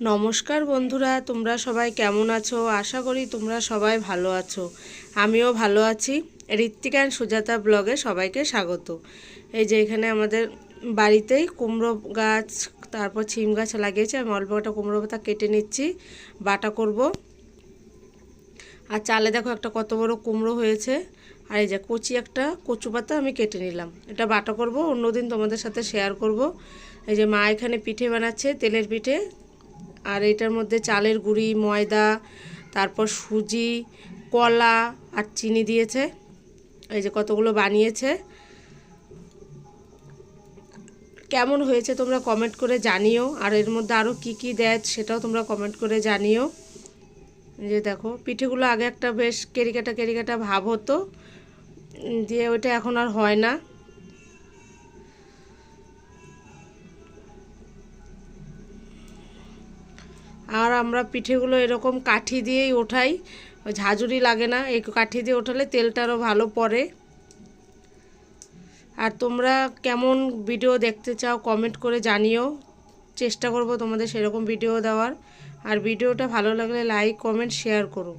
নমস্কার বন্ধুরা, তোমরা সবাই কেমন আছো? আশা করি তোমরা সবাই ভালো আছো। আমিও ভালো আছি। ঋত্বিকা অ্যান্ড সুজাতা ব্লগে সবাইকে স্বাগত। এই যে এখানে আমাদের বাড়িতেই কুমড়ো গাছ, তারপর ছিম গাছ লাগিয়েছে। আমি অল্প একটা কুমড়ো পাতা কেটে নিচ্ছি, বাটা করব। আর চালে দেখো একটা কত বড় কুমড়ো হয়েছে। আর এই যে কচি একটা কচু পাতা আমি কেটে নিলাম। এটা বাটা করব, অন্যদিন তোমাদের সাথে শেয়ার করব। এই যে মা এখানে পিঠে বানাচ্ছে, তেলের পিঠে। আর এটার মধ্যে চালের গুঁড়ি, ময়দা, তারপর সুজি, কলা আর চিনি দিয়েছে। এই যে কতগুলো বানিয়েছে। কেমন হয়েছে তোমরা কমেন্ট করে জানিও। আর এর মধ্যে আরও কি কি দেয় সেটাও তোমরা কমেন্ট করে জানিও। যে দেখো, পিঠেগুলো আগে একটা বেশ কেরিকাটা কেরিকাটা ভাব হতো। দিয়ে ওইটা এখন আর হয় না। আর আমরা পিঠেগুলো এরকম কাঠি দিয়েই ওঠাই। ঝাঁঝুরি লাগে না এই কাঠি দিয়ে ওঠালে তেলটা আরও ভালো পড়ে। আর তোমরা কেমন ভিডিও দেখতে চাও কমেন্ট করে জানিও। চেষ্টা করব তোমাদের সেরকম ভিডিও দেওয়ার। আর ভিডিওটা ভালো লাগলে লাইক, কমেন্ট, শেয়ার করো।